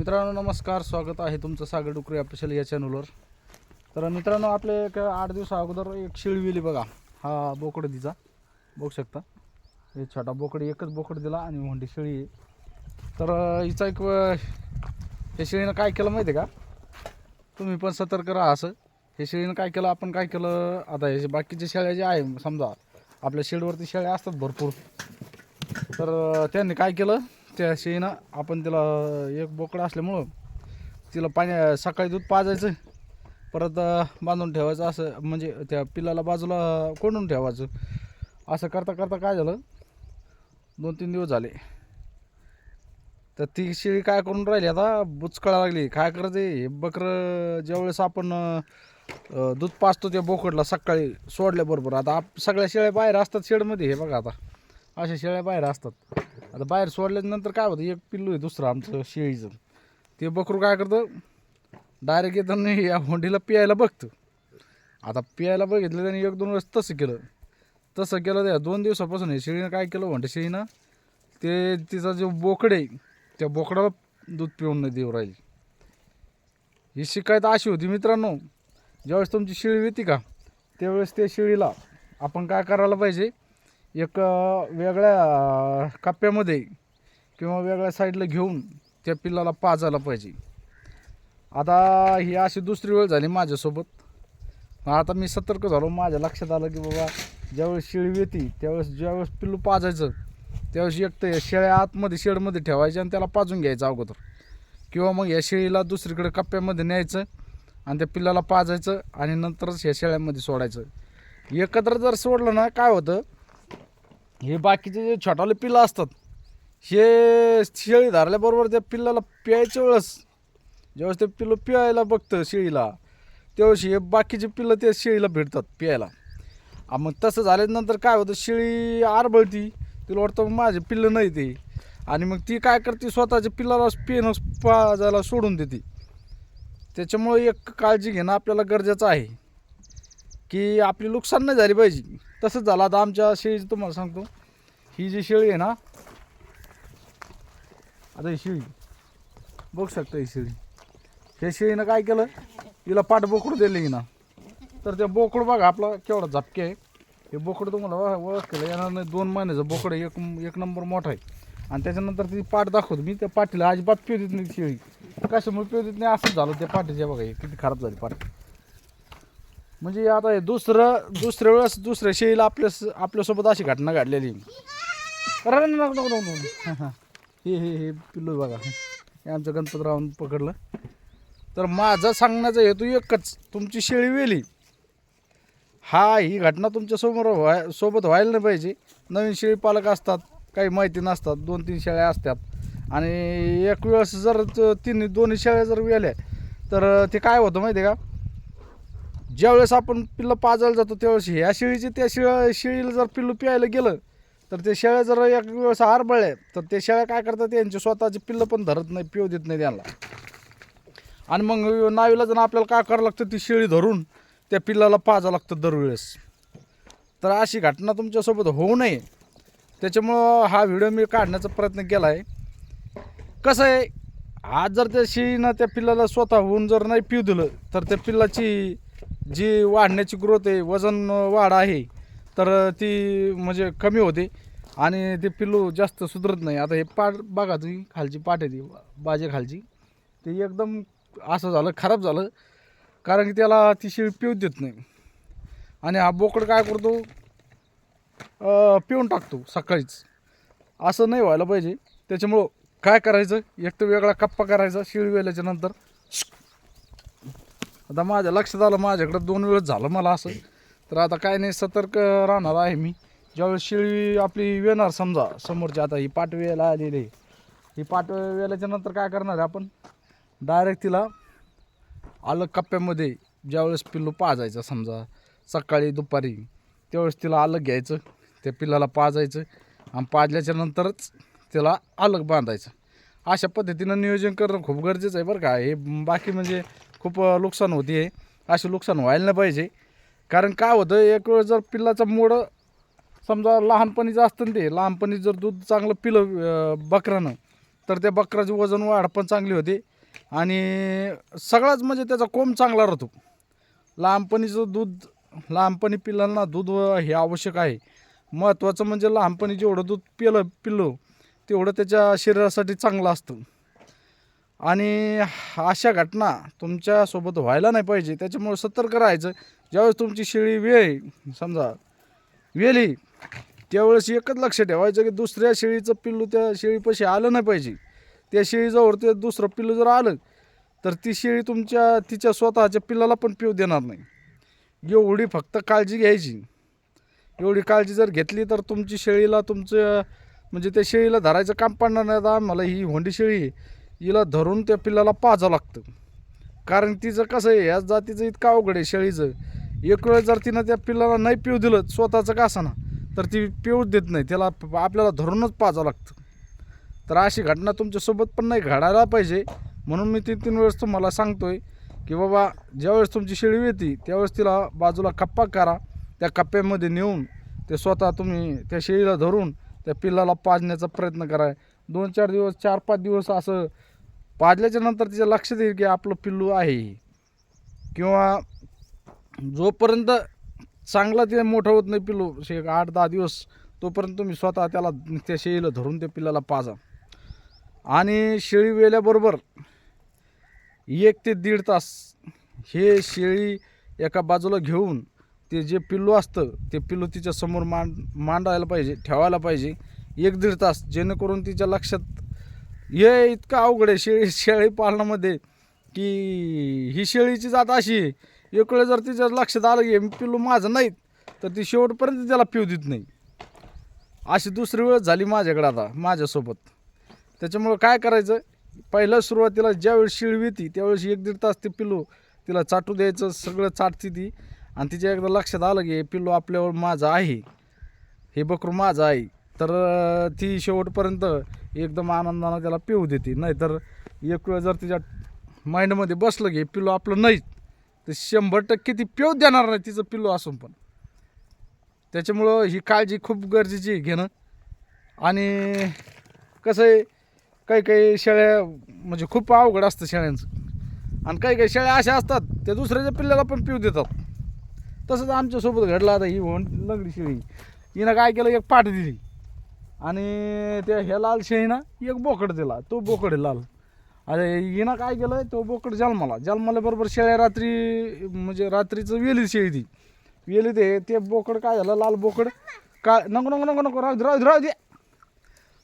मित्रांनो नमस्कार स्वागत आहे तुमचं सागर डुकरे ऑफिशियल या चॅनलवर तर मित्रांनो आपले एक आठ दिवसा अगोदर एक शेळी बघा. हा बोकड दिचा बघू शकता. हे छोटा बोकड एकच बोकड दिला आणि मोठी शेळी. आहे तर हिचा एक हे शेळीनं काय केलं माहिती आहे का? तुम्ही पण सतर्क राहा असं. हे शेळीनं काय केलं? आपण काय केलं? आता हे जे बाकीचे शेळ्या जे आहे समजा आपल्या शेडवरती शेळ्या असतात भरपूर. तर त्यांनी काय केलं? त्या शेळीनं आपण तिला एक बोकडं असल्यामुळं तिला पाण्या सकाळी दूध पाजायचं परत बांधून ठेवायचं असं म्हणजे त्या पिल्लाला बाजूला कोंडून ठेवायचं. असं करता करता काय झालं? दोन तीन दिवस झाले. तर ती शेळी काय करून राहिली आता? बुचकळा लागली. काय करायचं हे बकरं ज्यावेळेस आपण दूध पाजतो त्या बोकडला सकाळी सोडल्याबरोबर. आता आप सगळ्या शेळ्या बाहेर असतात शेडमध्ये हे बघा आता. अशा शेळ्या बाहेर असतात. आता बाहेर सोडल्यानंतर काय होतं एक पिल्लू आहे दुसरं आमचं शेळीचं. ते बकरू काय करतं डायरेक्ट येताना या होंडीला पियायला बघतं. आता पियायला बघितलं त्याने एक दोन वेळेस तसं केलं. तसं केलं त्या दोन दिवसापासून हे शेळीनं काय केलं म्हणते शेळीनं ते तिचा जो बोकड आहे त्या बोकडाला दूध पिऊन नाही देऊ राहील. ही शिकायत अशी होती मित्रांनो ज्यावेळेस तुमची शेळी येते का त्यावेळेस त्या शेळीला आपण काय करायला पाहिजे एक वेगळ्या कप्प्यामध्ये किंवा वेगळ्या साईडला घेऊन त्या पिल्लाला पाजायला पाहिजे. आता ही अशी दुसरी वेळ झाली माझ्यासोबत. मग आता मी सतर्क झालो. माझ्या लक्षात आलं की बाबा ज्यावेळेस शेळी येते त्यावेळेस ज्यावेळेस पिल्लू पाजायचं त्यावेळेस एक तर शेळ्या आतमध्ये शेडमध्ये ठेवायच्या आणि त्याला पाजून घ्यायचं अगोदर. किंवा मग या शेळीला दुसरीकडे कप्प्यामध्ये न्यायचं आणि त्या पिल्लाला पाजायचं आणि नंतरच ह्या शेळ्यामध्ये सोडायचं. एकत्र जर सोडलं ना काय होतं? हे बाकीचे जे छोटाले पिल्लं असतात हे शेळी धरल्याबरोबर त्या पिल्लाला प्यायच्या वेळेस ज्यावेळेस ते पिल्लं प्यायला बघतं शेळीला त्यावेळेस हे बाकीचे पिल्लं त्या शेळीला भेटतात प्यायला. मग तसं झाल्यानंतर काय होतं शेळी आरबळती तिला वाटतं मग माझे पिल्लं नाही ते. आणि मग ती काय करते स्वतःच्या पिल्लाला पेन पाजायला सोडून देते. त्याच्यामुळे एक काळजी घेणं आपल्याला गरजेचं आहे की आपली नुकसान नाही झाली पाहिजे. तसंच झालं. आता आमच्या शेळीचं तुम्हाला सांगतो ही जी शेळी आहे ना आता ही शेळी बघू शकता ही शेळी. हे शेळीनं काय केलं हिला पाठ बोकडं दिले ना तर ते बोकड बघा आपला केवढा झपके आहे. हे बोकडं तुम्हाला ओळख- ओळख केलं. येणार नाही दोन महिन्याचं बोकडं एक एक नंबर मोठा आहे. आणि त्याच्यानंतर ती पाठ दाखवतो मी त्या पाठीला अजिबात पिऊ देत नाही शेळी. कशामुळे पिऊ देत नाही? असंच झालं त्या पाठीच्या बघा हे किती खराब झाली पाठ म्हणजे आता हे दुसरं दुसऱ्या वेळेस दुसऱ्या शेळीला आपल्या आपल्यासोबत अशी घटना घडलेली. अरे नको नको नको नको. हा, हा. हे हे हे पिल्लू बघा. हे आमचं गणपतरावून पकडलं. तर माझा सांगण्याचा हेतू एकच तुमची शेळी वेली. हा ही घटना तुमच्यासमोर व्हाय सोबत व्हायला नाही पाहिजे. नवीन शेळी पालक असतात काही माहिती नसतात दोन तीन शेळ्या असतात. आणि एक वेळेस जर त- तिन्ही दोन्ही शेळ्या जर वेल्या तर ते काय होतं माहिती आहे का? ज्यावेळेस आपण पिल्लं पाजायला जातो त्यावेळेस ह्या शेळीचे त्या शेळ शेळीला जर पिल्लू प्यायला गेलं तर ते शेळ्या जर एक वेळेस आरबळल्या तर ते शेळ्या काय करतात यांचे स्वतःची पिल्लं पण धरत नाही पिऊ देत नाही त्यांना. आणि मग नावीला जर आपल्याला काय करावं लागतं ती शेळी धरून त्या पिल्लाला पाजावं लागतं दरवेळेस. तर अशी घटना तुमच्यासोबत होऊ नये. त्याच्यामुळं हा व्हिडिओ मी काढण्याचा प्रयत्न केला आहे कसं आहे आज जर त्या शेळीनं त्या पिल्लाला स्वतः होऊन जर नाही पिऊ दिलं तर त्या पिल्लाची जी वाढण्याची ग्रोथ आहे वजन वाढ आहे तर ती म्हणजे कमी होते. आणि ते पिल्लू जास्त सुधरत नाही. आता हे पाट बघा तुम्ही खालची पाट आहे ती बाजे खालची. ते एकदम असं झालं खराब झालं. कारण की त्याला ती शेळी पिऊ देत नाही. आणि हा बोकड काय करतो? पिऊन टाकतो सकाळीच. असं नाही व्हायला पाहिजे. त्याच्यामुळं काय करायचं? एक तर वेगळा कप्पा करायचा शिळी वेल्याच्या नंतर. आता माझ्या लक्षात आलं माझ्याकडं दोन वेळेस झालं मला असं. तर आता काय नाही सतर्क राहणार आहे मी. ज्यावेळेस शेळी आपली येणार समजा समोरची आता ही पाठवेला आलेली आहे. ही पाट नंतर काय करणार आहे आपण? डायरेक्ट तिला अलग कप्प्यामध्ये ज्यावेळेस पिल्लू पाजायचं समजा सकाळी दुपारी त्यावेळेस तिला अलग घ्यायचं त्या पिल्लाला पाजायचं आणि पाजल्याच्या नंतरच तिला अलग बांधायचं. अशा पद्धतीनं नियोजन करणं खूप गरजेचं आहे बरं का. हे बाकी म्हणजे खूप नुकसान होते आहे असे नुकसान व्हायला नाही पाहिजे. कारण काय होतं एक वेळ जर पिल्लाचा मोड समजा लहानपणीचं असतं ना ते लहानपणी जर दूध चांगलं पिलं बकऱ्यानं बकरानं तर त्या बकराची वजन वाढ पण चांगली होते. आणि सगळाच म्हणजे त्याचा कोंब चांगला राहतो. लहानपणीचं दूध लहानपणी पिल्लांना दूध हे आवश्यक आहे. महत्त्वाचं म्हणजे लहानपणी जेवढं दूध पिलं पिल्लो तेवढं त्याच्या शरीरासाठी चांगलं असतं. आणि अशा घटना तुमच्यासोबत व्हायला नाही पाहिजे. त्याच्यामुळे सतर्क राहायचं. ज्यावेळेस तुमची शेळी वेळ समजा वेली त्यावेळेस एकच लक्ष ठेवायचं की दुसऱ्या शेळीचं पिल्लू त्या शेळीपाशी आलं नाही पाहिजे. त्या शेळीजवळ ते दुसरं पिल्लू जर आलं तर ती शेळी तुमच्या तिच्या स्वतःच्या पिल्लाला पण पिऊ देणार नाही. एवढी फक्त काळजी घ्यायची. एवढी काळजी जर घेतली तर तुमची शेळीला तुमचं म्हणजे त्या शेळीला धरायचं काम पडणार नाही. आता मला ही होंडी शेळी हिला धरून त्या पिल्लाला पाजावं लागतं. कारण तिचं कसं आहे याच जातीचं इतकं अवघड आहे शेळीचं. एक वेळ जर तिनं त्या पिल्लाला नाही पिऊ दिलं स्वतःचं का ना तर ती पिऊच देत नाही. त्याला आपल्याला धरूनच पाजावं लागतं. तर अशी घटना तुमच्यासोबत पण नाही घडायला पाहिजे. म्हणून मी तीन तीन वेळेस तुम्हाला सांगतो आहे की बाबा ज्यावेळेस तुमची शेळी येते त्यावेळेस तिला बाजूला कप्पा करा त्या कप्प्यामध्ये नेऊन ते स्वतः तुम्ही त्या शेळीला धरून त्या पिल्लाला पाजण्याचा प्रयत्न करा. दोन चार दिवस चार पाच दिवस असं पाजल्याच्या नंतर तिच्या लक्षात येईल की आपलं पिल्लू आहे किंवा जोपर्यंत चांगला ते मोठं होत नाही पिल्लू शे एक आठ दहा दिवस तोपर्यंत तुम्ही स्वतः त्याला त्या शेळीला धरून त्या पिल्लाला पाजा. आणि शेळी वेल्याबरोबर एक ते दीड तास हे शेळी एका बाजूला घेऊन ते जे पिल्लू असतं ते पिल्लू तिच्यासमोर मांड मांडायला पाहिजे ठेवायला पाहिजे. एक दीड तास जेणेकरून तिच्या लक्षात हे इतकं अवघड आहे शेळी शेळी पालनामध्ये की ही शेळीची जात अशी इकडे जर तिच्या लक्षात आलं की पिल्लू माझं नाहीत तर ती शेवटपर्यंत त्याला पिऊ देत नाही. अशी दुसरी वेळ झाली माझ्याकडे आता माझ्यासोबत. त्याच्यामुळं काय करायचं? पहिल्या सुरुवातीला ज्यावेळेस शिळवी ती त्यावेळेस एक दीड तास ते पिल्लू तिला चाटू द्यायचं सगळं चाटते ती. आणि तिच्या एकदा लक्षात आलं की हे पिल्लू आपल्यावर माझं आहे. हे बकरू माझं आहे. तर ती शेवटपर्यंत एकदम आनंदानं त्याला पिऊ देते. नाहीतर एक वेळ जर तिच्या माइंडमध्ये बसलं की हे पिल्लू आपलं नाही तर शंभर टक्के ती पिऊ देणार नाही तिचं पिल्लू असून पण. त्याच्यामुळं ही काळजी खूप गरजेची आहे घेणं. आणि कसं आहे काही काही शेळ्या म्हणजे खूप अवघड असतं शेळ्यांचं. आणि काही काही शेळ्या अशा असतात त्या दुसऱ्याच्या पिल्ल्याला पण पिऊ देतात. तसंच आमच्यासोबत घडलं आता ही होण लंगडी शेळी. हिनं काय केलं एक पाठ दिली. आणि त्या ह्या लाल शेळीनं एक बोकड दिला तो बोकड आहे लाल. अरे हिनं काय केलं तो बोकड जन्माला जन्माला बरोबर शेळ्या रात्री म्हणजे रात्रीचं वेली शेळी ती. वेली ते ते बोकड काय झालं लाल बोकड? काय नको नको नको नको राहू दे राहू दे राहू दे.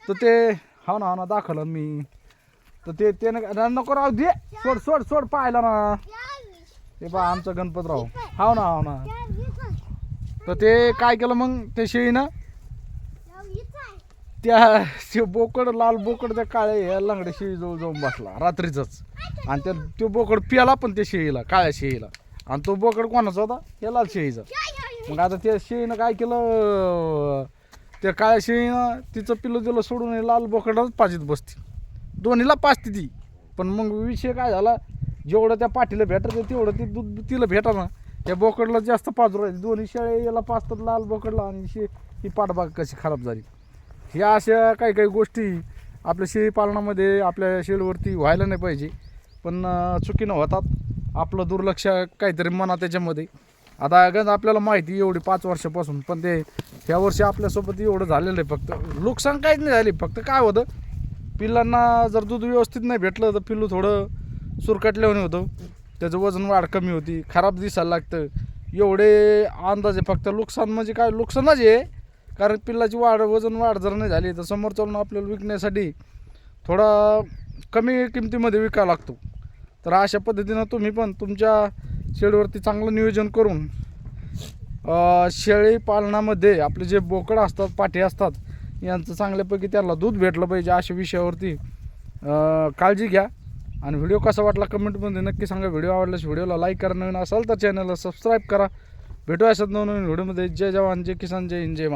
तर ते हा ना हा ना दाखवलं मी. तर ते त्यानं नको राहू दे. सोड सोड सोड पाहिला ना. ते पहा आमचा गणपतराव. हाव ना हाव ना. तर ते काय केलं मग ते शेळीनं? त्या ते बोकड लाल बोकड त्या काळ्या ह्या लंगड्या शेळीजवळ जाऊन बसला रात्रीचंच. आणि त्या तो बोकड पियाला पण त्या शेळीला काळ्या शेळीला. आणि तो बोकड कोणाचा होता? हे लाल शेळीचा. मग आता त्या शेळीनं काय केलं? त्या काळ्या शेळीनं तिचं पिल्लू दिलं सोडून हे लाल बोकडाच पाजीत बसते. दोन्हीला पाचते ती. पण मग विषय काय झाला? जेवढं त्या पाठीला भेटत तेवढं ते दूध तिला भेटा ना त्या बोकडला जास्त पाजू राहिली. दोन्ही शेळ्या याला पाचतात लाल बोकडला आणि शे ही पाठबाग कशी खराब झाली. ह्या अशा काही काही गोष्टी आपल्या शेळी पालनामध्ये आपल्या शेळीवरती व्हायला नाही पाहिजे. पण चुकीनं होतात. आपलं दुर्लक्ष काहीतरी मना त्याच्यामध्ये. आता अगं आपल्याला माहिती एवढी पाच वर्षापासून पण ते ह्या वर्षी आपल्यासोबत एवढं झालेलं आहे फक्त. नुकसान काहीच नाही झाली. फक्त काय होतं? पिल्लांना जर दूध व्यवस्थित नाही भेटलं तर पिल्लू थोडं सुरकटल्याने होतं. त्याचं वजन वाढ कमी होती. खराब दिसायला लागतं. एवढे अंदाजे फक्त नुकसान म्हणजे काय? नुकसानच आहे. कारण पिल्लाची वाढ वजन वाढ जर नाही झाली तर समोर चालून आपल्याला विकण्यासाठी थोडा कमी किमतीमध्ये विकावा लागतो. तर अशा पद्धतीनं तुम्ही पण तुमच्या शेळीवरती चांगलं नियोजन करून शेळी पालनामध्ये आपले जे बोकड असतात पाठी असतात यांचं चांगल्यापैकी त्याला दूध भेटलं पाहिजे अशा विषयावरती काळजी घ्या. आणि व्हिडिओ कसा वाटला कमेंटमध्ये नक्की सांगा. व्हिडिओ आवडल्यास व्हिडिओला लाईक करा. नवीन असाल तर चॅनलला सबस्क्राईब करा. भेटू अशात नवनवीन व्हिडिओमध्ये. जय जवान जय किसान जय हिंद जय महाराज